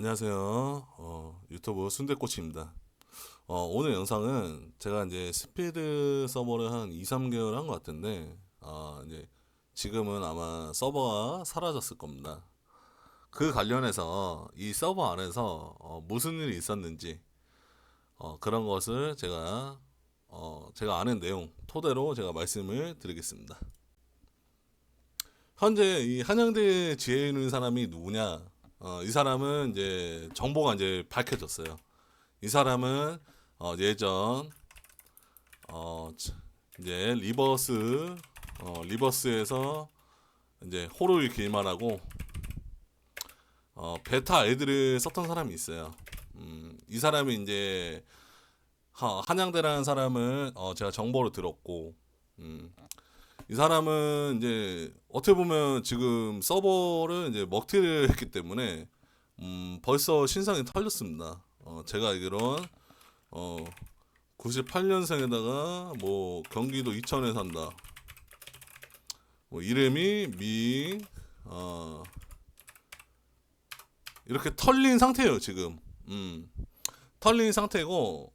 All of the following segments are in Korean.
안녕하세요. 어, 유튜브 순대꼬치입니다. 어, 오늘 영상은 제가 이제 스피드 서버를 한 2, 3개월 한 것 같은데, 아, 이제 지금은 아마 서버가 사라졌을 겁니다. 그 관련해서 이 서버 안에서 어, 무슨 일이 있었는지, 어, 그런 것을 제가, 어, 제가 아는 내용 토대로 제가 말씀을 드리겠습니다. 현재 이 한양대 지혜에 있는 사람이 누구냐? 어, 이 사람은 이제 정보가 이제 밝혀졌어요. 이 사람은 어, 예전 어, 치- 이제 리버스 어, 리버스에서 이제 호루일 길만하고 어, 베타 애들을 썼던 사람이 있어요. 음, 이 사람이 이제 하- 한양대라는 사람을 어, 제가 정보를 들었고 음, 이 사람은 이제 어떻게 보면 지금 서버를 이제 먹튀를 했기 때문에 음 벌써 신상이 털렸습니다. 어 제가 알기론 어 98년생에다가 뭐 경기도 이천에 산다. 뭐 이름이 미 어 이렇게 털린 상태예요 지금. 음 털린 상태고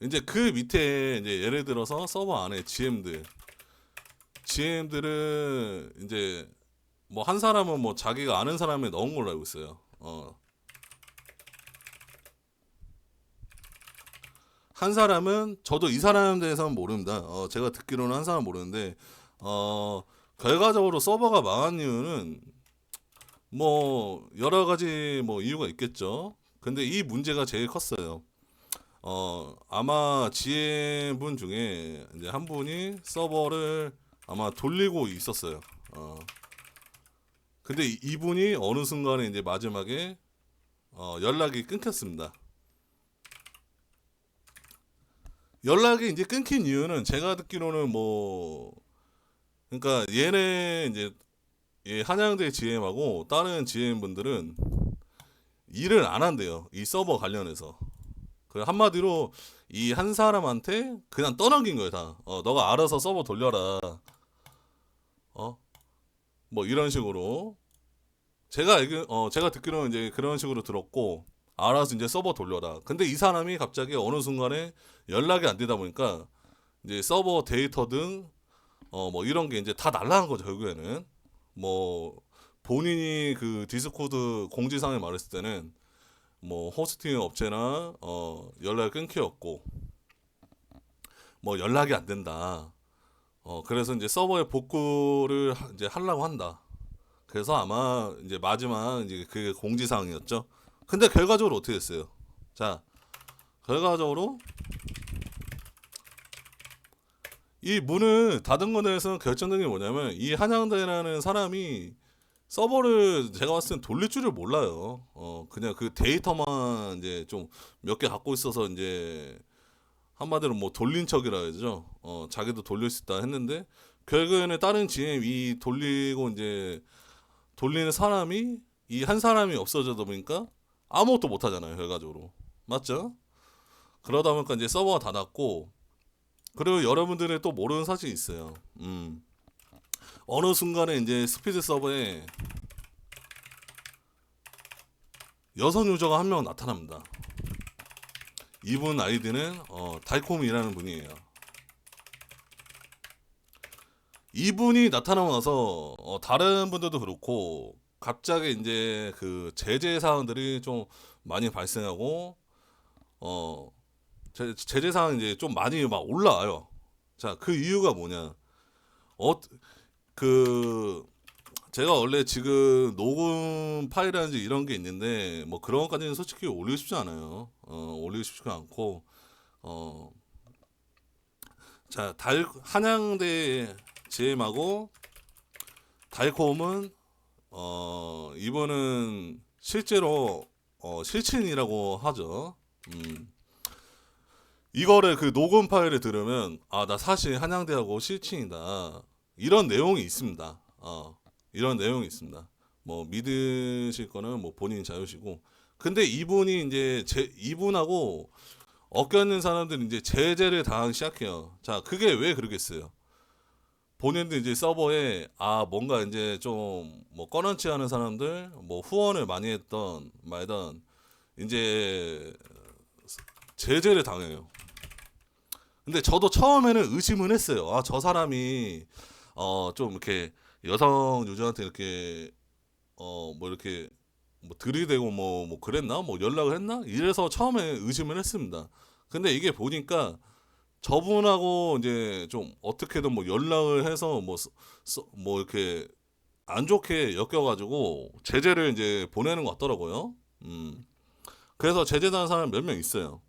이제 그 밑에 이제 예를 들어서 서버 안에 GM들 GM들은 이제 뭐 한 사람은 뭐 자기가 아는 사람에 넣은 걸로 알고 있어요. 어. 한 사람은 저도 이 사람에 대해서는 모릅니다. 어, 제가 듣기로는 한 사람 모르는데 어, 결과적으로 서버가 망한 이유는 뭐 여러 가지 뭐 이유가 있겠죠. 근데 이 문제가 제일 컸어요. 어, 아마 GM 분 중에 이제 한 분이 서버를 아마 돌리고 있었어요. 어. 근데 이- 이분이 어느 순간에 이제 마지막에 어, 연락이 끊겼습니다. 연락이 이제 끊긴 이유는 제가 듣기로는 뭐 그러니까 얘네 이제 이 한양대 GM하고 다른 GM 분들은 일을 안 한대요. 이 서버 관련해서. 그 한마디로 이 한 사람한테 그냥 떠넘긴 거예요 다. 어, 너가 알아서 서버 돌려라. 어, 뭐 이런 식으로 제가 어, 제가 듣기로는 이제 그런 식으로 들었고 알아서 이제 서버 돌려라. 근데 이 사람이 갑자기 어느 순간에 연락이 안 되다 보니까 이제 서버 데이터 등 어, 뭐 이런 게 이제 다 날라간 거죠 결국에는 뭐 본인이 그 디스코드 공지사항에 말했을 때는 뭐 호스팅 업체나 어 연락이 끊겼고 뭐 연락이 안 된다. 어 그래서 이제 서버에 복구를 하- 이제 하려고 한다. 그래서 아마 이제 마지막 이제 그게 공지사항이었죠. 근데 결과적으로 어떻게 됐어요? 자, 결과적으로 이 문을 닫은 거에 대해서는 결정적인 게 뭐냐면 이 한양대라는 사람이 서버를 제가 봤을 땐 돌릴 줄을 몰라요. 어, 그냥 그 데이터만 이제 좀 몇 개 갖고 있어서 이제 한마디로 뭐 돌린 척이라 해야죠. 어, 자기도 돌릴 수 있다 했는데 결국에는 다른 GM 이 돌리고 이제 돌리는 사람이 이 한 사람이 없어져다 보니까 아무것도 못 하잖아요, 결과적으로. 맞죠? 그러다 보니까 이제 서버가 닫았고 그리고 여러분들이 또 모르는 사실이 있어요. 음. 어느 순간에 이제 스피드 서버에 여성 유저가 한 명 나타납니다. 이분 아이디는 어, 달콤이라는 분이에요. 이분이 나타나고 나서 어, 다른 분들도 그렇고 갑자기 이제 그 제재 사항들이 좀 많이 발생하고 어 제, 제재 사항이 이제 좀 많이 막 올라와요. 자, 그 이유가 뭐냐? 어, 그 제가 원래 지금 녹음 파일이라든지 이런 게 있는데 뭐 그런 것까지는 솔직히 올리고 싶지 않아요. 어, 올리고 싶지가 않고 어. 자, 달 한양대 GM하고 달콤은 어, 이분은 실제로 어, 실친이라고 하죠. 음. 이거를 그 녹음 파일을 들으면 아 나 사실 한양대하고 실친이다 이런 내용이 있습니다. 어 이런 내용이 있습니다. 뭐 믿으실 거는 뭐 본인 자유시고 근데 이분이 이제 제 이분하고 엮여있는 사람들이 이제 제재를 당하기 시작해요. 자 그게 왜 그러겠어요? 본인도 이제 서버에 아 뭔가 이제 좀 뭐 꺼런치 하는 사람들 뭐 후원을 많이 했던 말던 이제 제재를 당해요. 근데 저도 처음에는 의심은 했어요. 아, 저 사람이 어 좀 이렇게 여성 유저한테 이렇게 어 뭐 이렇게 뭐 들이대고 뭐 뭐 그랬나? 뭐 연락을 했나? 이래서 처음에 의심을 했습니다. 근데 이게 보니까 저분하고 이제 좀 어떻게든 뭐 연락을 해서 뭐, 써- 써- 뭐 이렇게 안 좋게 엮여가지고 제재를 이제 보내는 것 같더라고요. 음. 그래서 제재당한 사람 몇 명 있어요.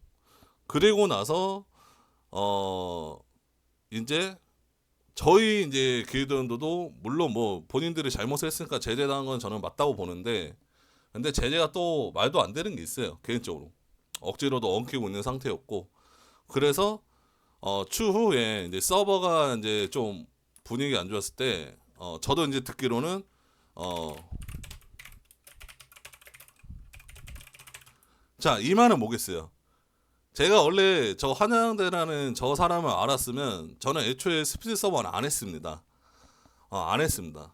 그리고 나서 어 이제 저희 이제 길드원들도 물론 뭐 본인들이 잘못을 했으니까 제재당한 건 저는 맞다고 보는데 근데 제재가 또 말도 안 되는 게 있어요 개인적으로 억지로도 엉키고 있는 상태였고 그래서 어 추후에 이제 서버가 이제 좀 분위기 안 좋았을 때 어 저도 이제 듣기로는 어 자, 이 말은 뭐겠어요? 제가 원래 저 한양대라는 저 사람을 알았으면 저는 애초에 스피드 서버는 안 했습니다. 어, 안 했습니다.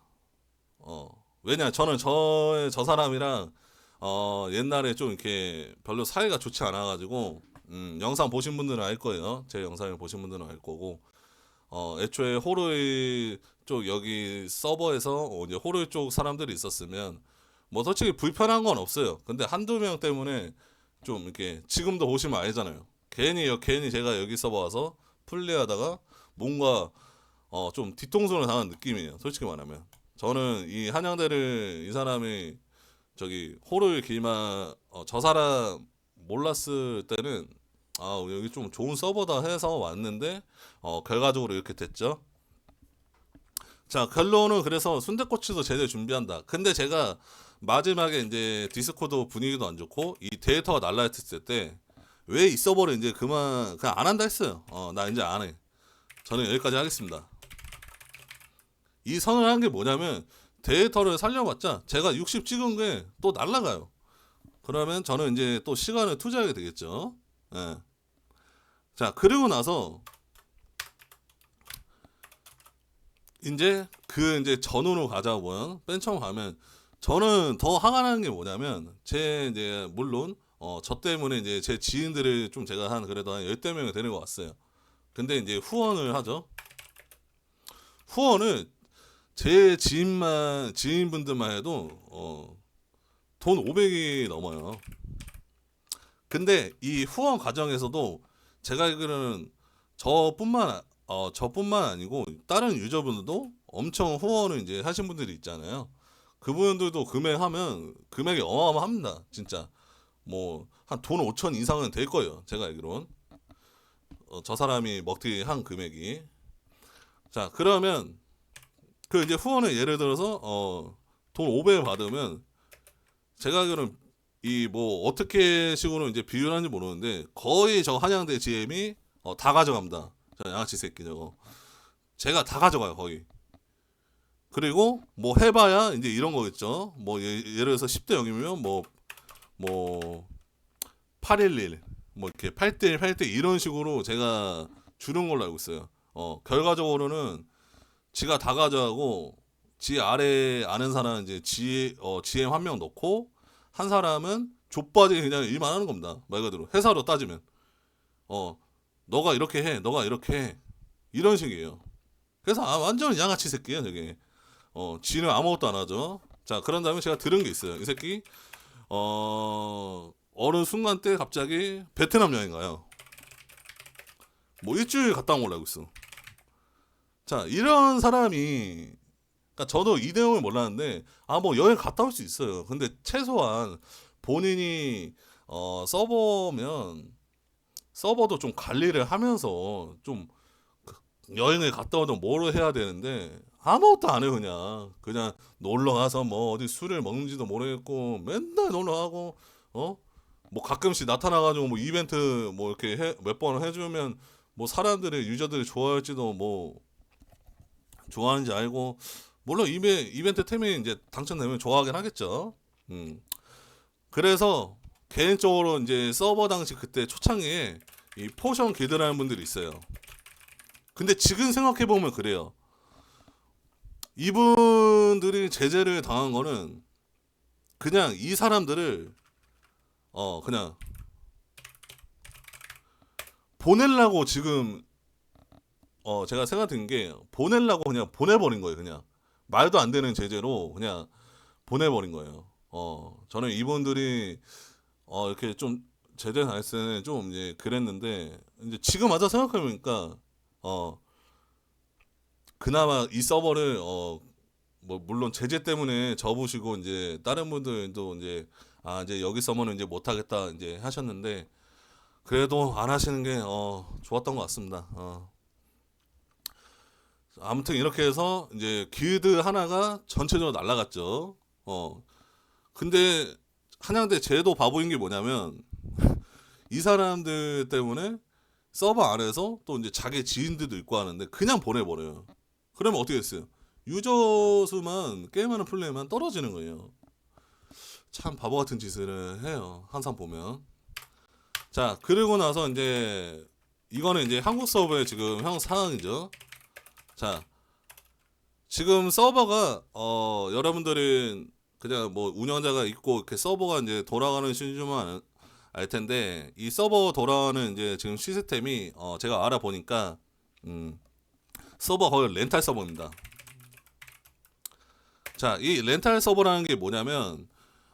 어, 왜냐, 저는 저, 저 사람이랑 어, 옛날에 좀 이렇게 별로 사이가 좋지 않아가지고, 음, 영상 보신 분들은 알 거예요. 제 영상을 보신 분들은 알 거고, 어, 애초에 호르이 쪽 여기 서버에서 어, 이제 호르이 쪽 사람들이 있었으면, 뭐 솔직히 불편한 건 없어요. 근데 한두 명 때문에 좀 이렇게 지금도 보시면 알잖아요. 괜히 여- 괜히 제가 여기 와서 플레이하다가 뭔가 어 좀 뒤통수를 당한 느낌이에요. 솔직히 말하면 저는 이 한양대를 이 사람이 저기 호를 길마 어, 저 사람 몰랐을 때는 아 여기 좀 좋은 서버다 해서 왔는데 어 결과적으로 이렇게 됐죠. 자 결론은 그래서 순대꼬치도 제대로 준비한다. 근데 제가 마지막에 이제 디스코드 분위기도 안 좋고 이 데이터가 날라했을 때 왜 이 서버를 이제 그만 그냥 안 한다 했어요. 어 나 이제 안 해. 저는 여기까지 하겠습니다. 이 선을 한 게 뭐냐면 데이터를 살려봤자 제가 60 찍은 게 또 날라가요. 그러면 저는 이제 또 시간을 투자하게 되겠죠. 예. 자 그리고 나서 이제 그 이제 전후로 가자고요. 맨 처음 가면 저는 더 화가 나는 게 뭐냐면 제 이제 물론 어 저 때문에 이제 제 지인들을 좀 제가 한 그래도 한 열대 명이 되는 것 같아요. 근데 이제 후원을 하죠. 후원을 제 지인만 지인분들만 해도 어 돈 500이 넘어요. 근데 이 후원 과정에서도 제가 알기로는 저뿐만 아- 어 저뿐만 아니고 다른 유저분들도 엄청 후원을 이제 하신 분들이 있잖아요. 그분들도 금액하면 금액이 어마어마합니다. 진짜 뭐 한 돈 5천 이상은 될 거예요. 제가 알기론 어, 저 사람이 먹튀 한 금액이 자 그러면 그 이제 후원을 예를 들어서 어 돈 500 받으면 제가 알기로는 이 뭐 어떻게 식으로 이제 비율하는지 모르는데 거의 저 한양대 GM이 어, 다 가져갑니다. 저 양아치 새끼 저거 제가 다 가져가요 거의. 그리고 뭐 해봐야 이제 이런 거겠죠. 뭐 예, 예를 들어서 10대 0이면 뭐 뭐 811, 뭐 이렇게 8대1, 8대 이런 식으로 제가 주는 걸로 알고 있어요. 어 결과적으로는 지가 다 가져가고 지 아래 아는 사람 이제 지 어, GM 한 명 넣고 한 사람은 족바지 그냥 일만 하는 겁니다. 말 그대로 회사로 따지면 어 너가 이렇게 해, 너가 이렇게 해 이런 식이에요. 그래서 아, 완전 양아치 새끼야 저게. 어 지는 아무것도 안 하죠. 자 그런 다음에 제가 들은 게 있어요. 이 새끼 어 어느 순간 때 갑자기 베트남 여행 가요. 뭐 일주일 갔다 온 걸로 알고 있어. 자 이런 사람이 그러니까 저도 이 내용을 몰랐는데 아 뭐 여행 갔다 올 수 있어요. 근데 최소한 본인이 어 서버면 서버도 좀 관리를 하면서 좀그 여행을 갔다 오든 뭐를 해야 되는데 아무것도 안 해요 그냥 그냥 놀러 가서 뭐 어디 술을 먹는지도 모르겠고 맨날 놀러 가고 어 뭐 가끔씩 나타나가지고 뭐 이벤트 뭐 이렇게 몇 번 해주면 뭐 사람들이 유저들이 좋아할지도 뭐 좋아하는지 알고 물론 이베, 이벤트 템이 이제 당첨되면 좋아하긴 하겠죠. 음. 그래서 개인적으로 이제 서버 당시 그때 초창기에 이 포션 길드라는 분들이 있어요. 근데 지금 생각해 보면 그래요. 이분들이 제재를 당한 거는 그냥 이 사람들을 어 그냥 보내려고 지금 어 제가 생각든 게 보내려고 그냥 보내버린 거예요 그냥. 말도 안 되는 제재로 그냥 보내버린 거예요. 어 저는 이분들이 어 이렇게 좀 제재 당했을 때는 좀 이제 그랬는데 이제 지금 와서 생각해보니까 어 그나마 이 서버를 어 뭐 물론 제재 때문에 접으시고 이제 다른 분들도 이제 아 이제 여기 서버는 이제 못 하겠다 이제 하셨는데 그래도 안 하시는 게 어 좋았던 것 같습니다. 어. 아무튼 이렇게 해서 이제 길드 하나가 전체적으로 날라갔죠. 어. 근데 한양대 쟤도 바보인 게 뭐냐면 이 사람들 때문에 서버 안에서 또 이제 자기 지인들도 있고 하는데 그냥 보내버려요. 그러면 어떻게 됐어요? 유저 수만 게임하는 플레이만 떨어지는 거예요. 참 바보 같은 짓을 해요. 항상 보면. 자, 그리고 나서 이제 이거는 이제 한국 서버의 지금 형 상황이죠. 자, 지금 서버가 어 여러분들은 그냥 뭐 운영자가 있고 이렇게 서버가 이제 돌아가는 시즌만 알 텐데 이 서버 돌아가는 이제 지금 시스템이 어 제가 알아보니까 음 서버 거의 렌탈 서버입니다. 자, 이 렌탈 서버라는 게 뭐냐면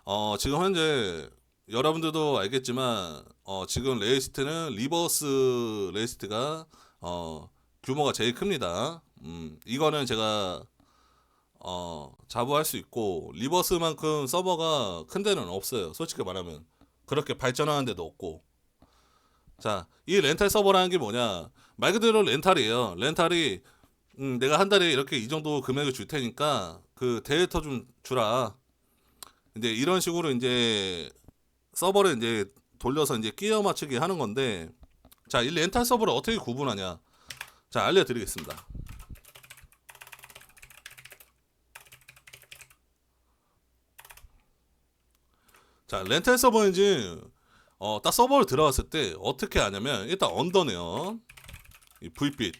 어 지금 현재 여러분들도 알겠지만 어 지금 레이스트는 리버스 레이스트가 어 규모가 제일 큽니다. 음 이거는 제가 어 자부할 수 있고 리버스만큼 서버가 큰 데는 없어요. 솔직히 말하면 그렇게 발전하는 데도 없고 자, 이 렌탈 서버라는 게 뭐냐? 말 그대로 렌탈이에요. 렌탈이 음, 내가 한 달에 이렇게 이 정도 금액을 줄 테니까 그 데이터 좀 주라. 이제 이런 식으로 이제 서버를 이제 돌려서 이제 끼워 맞추기 하는 건데 자, 이 렌탈 서버를 어떻게 구분하냐? 자, 알려 드리겠습니다. 자, 렌탈 서버인지 어, 딱 서버를 들어갔을 때 어떻게 하냐면 일단 언더네요. 이 불빛.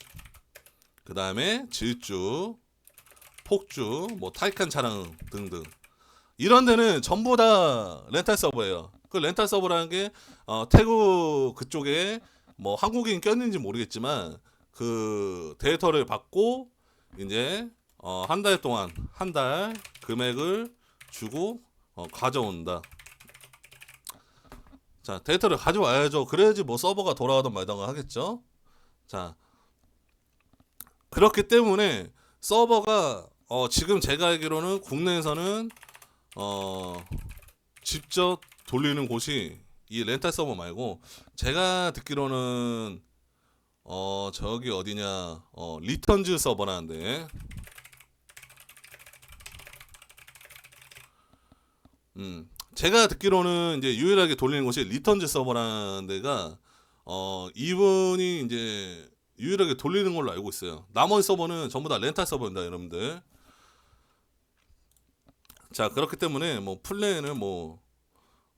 그 다음에 질주, 폭주, 뭐 타이칸 차량 등등. 이런 데는 전부 다 렌탈 서버예요. 그 렌탈 서버라는 게 어, 태국 그쪽에 뭐 한국인 꼈는지 모르겠지만 그 데이터를 받고 이제 어, 한 달 동안 한 달 금액을 주고 어, 가져온다. 자 데이터를 가져와야죠. 그래야지 뭐 서버가 돌아가든 말든가 하겠죠. 자 그렇기 때문에 서버가 어, 지금 제가 알기로는 국내에서는 어, 직접 돌리는 곳이 이 렌탈 서버 말고 제가 듣기로는 어 저기 어디냐 어 리턴즈 서버라는데 음 제가 듣기로는 이제 유일하게 돌리는 곳이 리턴즈 서버라는 데가 어 이분이 이제 유일하게 돌리는 걸로 알고 있어요. 나머지 서버는 전부 다 렌탈 서버입니다, 여러분들. 자 그렇기 때문에 뭐 플레이는 뭐어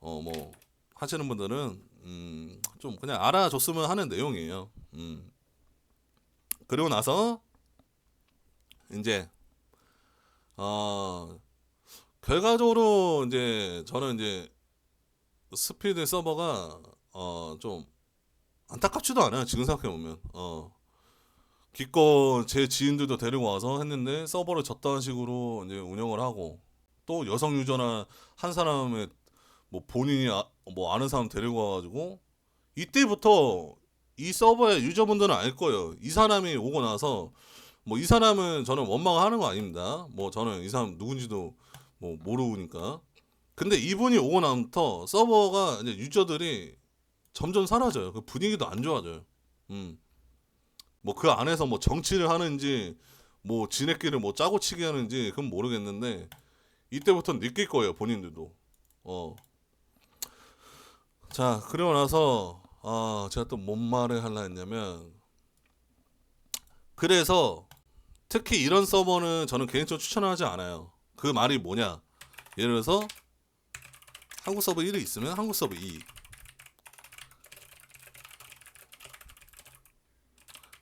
뭐 하시는 분들은 음, 좀 그냥 알아줬으면 하는 내용이에요. 음. 그리고 나서 이제 어 결과적으로 이제 저는 이제 스피드 서버가 어 좀 안타깝지도 않아요. 지금 생각해 보면 어 기껏 제 지인들도 데리고 와서 했는데 서버를 저딴 식으로 이제 운영을 하고 또 여성 유저나 한 사람의 뭐 본인이 아, 뭐 아는 사람 데리고 와가지고 이때부터 이 서버의 유저분들은 알 거예요. 이 사람이 오고 나서 뭐 이 사람은 저는 원망하는 거 아닙니다. 뭐 저는 이 사람 누군지도 뭐 모르니까. 근데 이분이 오고 나부터 서버가 이제 유저들이 점점 사라져요. 그 분위기도 안 좋아져요. 음. 뭐 그 안에서 뭐 정치를 하는지 뭐 지네끼리 뭐 짜고 치기 하는지 그건 모르겠는데 이때부터 느낄 거예요 본인들도. 어. 자 그리고 나서 아 제가 또 뭔 말을 하려 했냐면 그래서 특히 이런 서버는 저는 개인적으로 추천하지 않아요. 그 말이 뭐냐? 예를 들어서 한국 서버 1이 있으면 한국 서버 2.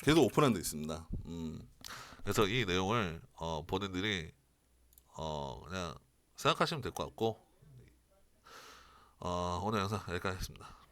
계속 오픈한 데 있습니다. 음. 그래서 이 내용을 어, 본인들이 어, 그냥 생각하시면 될 것 같고 어, 오늘 영상 여기까지 하겠습니다.